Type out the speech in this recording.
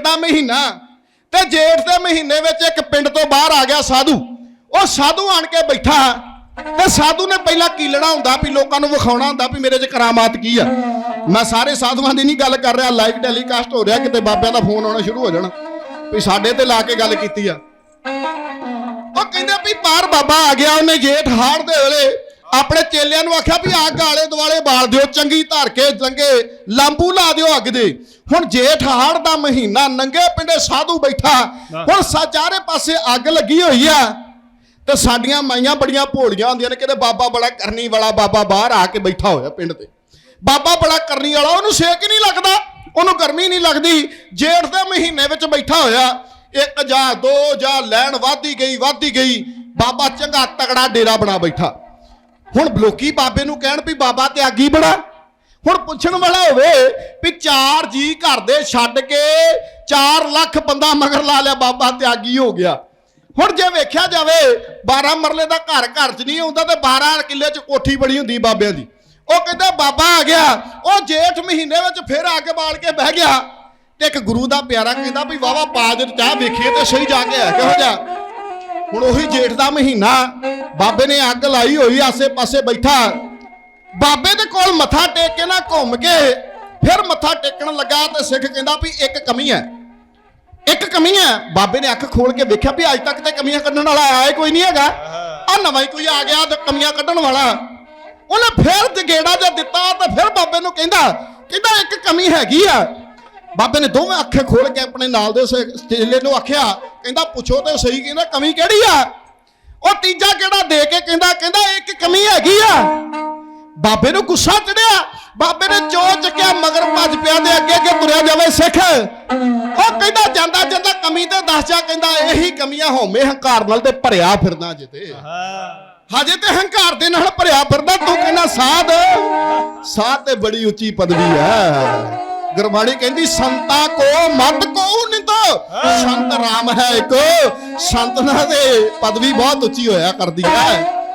ਦਾ ਮਹੀਨਾ ਤੇ ਜੇਠ ਦੇ ਮਹੀਨੇ ਵਿੱਚ ਇੱਕ ਪਿੰਡ ਤੋਂ ਬਾਹਰ ਆ ਗਿਆ ਸਾਧੂ। ਉਹ ਸਾਧੂ ਆਣ ਕੇ ਬੈਠਾ ਤੇ ਸਾਧੂ ਨੇ ਪਹਿਲਾਂ ਕੀਲਣਾ ਹੁੰਦਾ ਵੀ ਲੋਕਾਂ ਨੂੰ ਵਿਖਾਉਣਾ ਹੁੰਦਾ ਵੀ ਮੇਰੇ 'ਚ ਕਰਾਮਾਤ ਕੀ ਆ। ਮੈਂ ਸਾਰੇ ਸਾਧੂਆਂ ਦੀ ਨਹੀਂ ਗੱਲ ਕਰ ਰਿਹਾ ਲਾਈਵ ਟੈਲੀਕਾਸਟ ਹੋ ਰਿਹਾ, ਕਿਤੇ ਬਾਬਿਆਂ ਦਾ ਫੋਨ ਆਉਣਾ ਸ਼ੁਰੂ ਹੋ ਜਾਣਾ, ਵੀ ਸਾਡੇ ਤੇ ਲਾ ਕੇ ਗੱਲ ਕੀਤੀ ਆ। ਉਹ ਕਹਿੰਦੇ ਵੀ ਬਾਹਰ ਬਾਬਾ ਆ ਗਿਆ, ਉਹਨੇ ਜੇਠ ਹਾੜ ਦੇ ਵੇਲੇ ਆਪਣੇ ਚੇਲਿਆਂ ਨੂੰ ਆਖਿਆ ਵੀ ਅੱਗ ਆਲੇ ਦੁਆਲੇ ਬਾਲ ਦਿਓ ਚੰਗੀ ਧਰ ਕੇ ਲੰਗੇ ਲਾਂਬੂ ਲਾ ਦਿਓ ਅੱਗ ਦੇ। ਹੁਣ ਜੇਠ ਹਾੜ ਦਾ ਮਹੀਨਾ ਨੰਗੇ ਪਿੰਡੇ ਸਾਧੂ ਬੈਠਾ। ਹੁਣ ਸਾ- ਚਾਰੇ ਪਾਸੇ ਅੱਗ ਲੱਗੀ ਹੋਈ ਆ। ਤੇ ਸਾਡੀਆਂ ਮਾਈਆਂ ਬੜੀਆਂ ਭੋਲੀਆਂ ਹੁੰਦੀਆਂ ਨੇ ਕਿਤੇ ਬਾਬਾ ਬੜਾ ਕਰਨੀ ਵਾਲਾ ਬਾਬਾ ਬਾਹਰ ਆ ਕੇ ਬੈਠਾ ਹੋਇਆ ਪਿੰਡ ਤੇ। ਬਾਬਾ ਬੜਾ ਕਰਨੀ ਵਾਲਾ ਉਹਨੂੰ ਸੇਕ ਨਹੀਂ ਲੱਗਦਾ ਉਹਨੂੰ ਗਰਮੀ ਨਹੀਂ ਲੱਗਦੀ। ਜੇਠ ਦੇ ਮਹੀਨੇ ਵਿੱਚ ਬੈਠਾ ਹੋਇਆ ਇੱਕ ਜਾਂ ਦੋ ਜਾਂ ਲੈਣ ਵਾਧੀ ਗਈ ਵਾਧੀ ਗਈ। ਬਾਬਾ ਚੰਗਾ ਤਗੜਾ ਡੇਰਾ ਬਣਾ ਬੈਠਾ। ਹੁਣ ਲੋਕੀ ਬਾਬੇ ਨੂੰ ਕਹਿਣ ਵੀ ਬਾਬਾ ਤਿਆਗੀ ਬੜਾ। ਹੁਣ ਪੁੱਛਣ ਵਾਲਾ ਹੋਵੇ ਵੀ ਚਾਰ ਜੀ ਘਰ ਦੇ ਛੱਡ ਕੇ 4 ਲੱਖ ਬੰਦਾ ਮਗਰ ਲਾ ਲਿਆ ਬਾਬਾ ਤਿਆਗੀ ਹੋ ਗਿਆ। ਹੁਣ ਜੇ ਵੇਖਿਆ ਜਾਵੇ 12 ਮਰਲੇ ਦਾ ਘਰ ਘਰ 'ਚ ਨਹੀਂ ਆਉਂਦਾ ਤੇ 12 ਕਿੱਲੇ 'ਚ ਕੋਠੀ ਬੜੀ ਹੁੰਦੀ ਬਾਬਿਆਂ ਦੀ। ਉਹ ਕਹਿੰਦਾ ਬਾਬਾ ਆ ਗਿਆ, ਉਹ ਜੇਠ ਮਹੀਨੇ ਵਿੱਚ ਫਿਰ ਆ ਕੇ ਬਾਲ ਕੇ ਬਹਿ ਗਿਆ। ਤੇ ਇੱਕ ਗੁਰੂ ਦਾ ਪਿਆਰਾ ਕਹਿੰਦਾ ਵੀ ਵਾਵਾ ਬਾਜ ਚਾਹ ਵੇਖੀਏ ਤੇ ਸਹੀ ਜਾ ਕੇ ਹੈ, ਕਿਹੋ ਜਿਹਾ। ਹੁਣ ਉਹੀ ਜੇਠ ਦਾ ਮਹੀਨਾ। ਬਾਬੇ ਨੇ ਅੱਗ ਲਾਈ ਹੋਈ, ਆਸੇ-ਪਾਸੇ ਬੈਠਾ। ਬਾਬੇ ਦੇ ਕੋਲ ਮੱਥਾ ਟੇਕ ਕੇ ਨਾ ਘੁੰਮ ਕੇ, ਫਿਰ ਮੱਥਾ ਟੇਕਣ ਲੱਗਾ ਤੇ ਸਿੱਖ ਕਹਿੰਦਾ ਵੀ ਇੱਕ ਕਮੀ ਹੈ। ਇੱਕ ਕਮੀ ਹੈ। ਬਾਬੇ ਨੇ ਅੱਖ ਖੋਲ ਕੇ ਵੇਖਿਆ ਵੀ ਅੱਜ ਤੱਕ ਤੇ ਕਮੀਆਂ ਕੱਢਣ ਵਾਲਾ ਆਇਆ ਕੋਈ ਨਹੀਂ ਹੈਗਾ। ਆ ਨਵਾਂ ਹੀ ਕੋਈ ਆ ਗਿਆ ਤੇ ਕਮੀਆਂ ਕੱਢਣ ਵਾਲਾ। ਉਹਨੇ ਫਿਰ ਜਗੇੜਾ ਜਿਹਾ ਦਿੱਤਾ ਤੇ ਫਿਰ ਬਾਬੇ ਨੂੰ ਕਹਿੰਦਾ ਕਹਿੰਦਾ ਇੱਕ ਕਮੀ ਹੈਗੀ ਆ। ਬਾਬੇ ਨੇ ਦੋਵੇਂ ਅੱਖੇ ਖੋਲ ਕੇ ਆਪਣੇ ਨਾਲ ਦੇ ਚੇਲੇ ਨੂੰ ਆਖਿਆ, ਕਹਿੰਦਾ ਪੁੱਛੋ ਤੇ ਸਹੀ ਕਹਿੰਦਾ ਕਮੀ ਕਿਹੜੀ ਆ? ਉਹ ਤੀਜਾ ਕਿਹੜਾ ਦੇ ਕੇ ਕਹਿੰਦਾ ਕਹਿੰਦਾ ਇੱਕ ਕਮੀ ਹੈਗੀ ਆ। ਬਾਬੇ ਨੂੰ ਗੁੱਸਾ ਚੜਿਆ, ਬਾਬੇ ਨੇ ਚੋ ਚੱਕਿਆ, ਮਗਰ ਭੱਜ ਪਿਆ ਤੇ ਅੱਗੇ ਅੱਗੇ ਤੁਰਿਆ ਜਾਵੇ ਸਿੱਖ। ਉਹ ਕਹਿੰਦਾ, ਜਾਂਦਾ ਜਾਂਦਾ ਕਮੀ ਤੇ ਦੱਸ ਜਾ, ਕਹਿੰਦਾ ਇਹੀ ਕਮੀਆਂ ਹਉਮੈ ਹੰਕਾਰ ਨਾਲ ਤੇ ਭਰਿਆ ਫਿਰਦਾ ਜਿੱਤੇ ਹਜੇ ਤੇ ਹੰਕਾਰ ਦੇ ਨਾਲ ਭਰਿਆ ਫਿਰਦਾ, ਤੂੰ ਕਹਿੰਦਾ, ਸਾਧ ਸਾਧ ਤੇ ਬੜੀ ਉੱਚੀ ਪਦਵੀ ਹੈ। ਗੁਰਬਾਣੀ ਕਹਿੰਦੀ ਸੰਤਾ ਕੋ ਮਤ ਕੋ ਨਿੰਦ। ਸੰਤ ਰਾਮ ਹੈ ਇੱਕ। ਸੰਤ ਨਾਲ ਦੇ ਪਦਵੀ ਬਹੁਤ ਉੱਚੀ ਹੋਇਆ ਕਰਦੀ ਹੈ।